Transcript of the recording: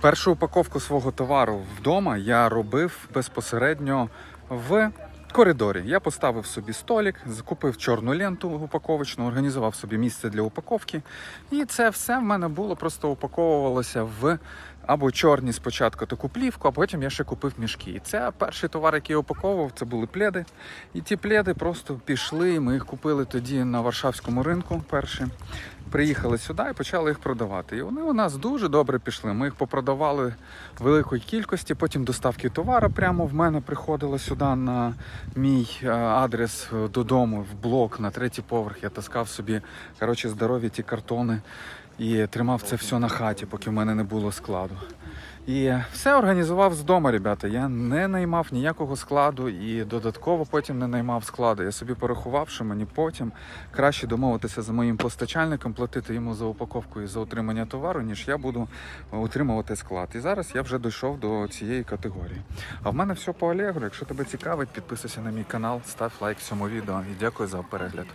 Першу упаковку свого товару вдома я робив безпосередньо в коридорі. Я поставив собі столик, закупив чорну ленту упаковочну, організував собі місце для упаковки. І це все в мене було просто упаковувалося в або чорні спочатку таку плівку, а потім я ще купив мішки. І це перший товар, який я упаковував, це були пледи. І ті пледи просто пішли. Ми їх купили тоді на Варшавському ринку перші. Приїхали сюди і почали їх продавати. І вони у нас дуже добре пішли. Ми їх попродавали в великої кількості. Потім доставки товару прямо в мене приходило сюди на мій е, адрес е, додому, в блок на третій поверх. Я таскав собі коротше, здорові ті картони і тримав це все на хаті, поки в мене не було складу. І все організував з дому, ребята. Я не наймав ніякого складу і додатково потім не наймав складу. Я собі порахував, що мені потім краще домовитися з моїм постачальником, платити йому за упаковку і за отримання товару, ніж я буду утримувати склад. І зараз я вже дійшов до цієї категорії. А в мене все по Алегру. Якщо тебе цікавить, підписуйся на мій канал, став лайк цьому відео і дякую за перегляд.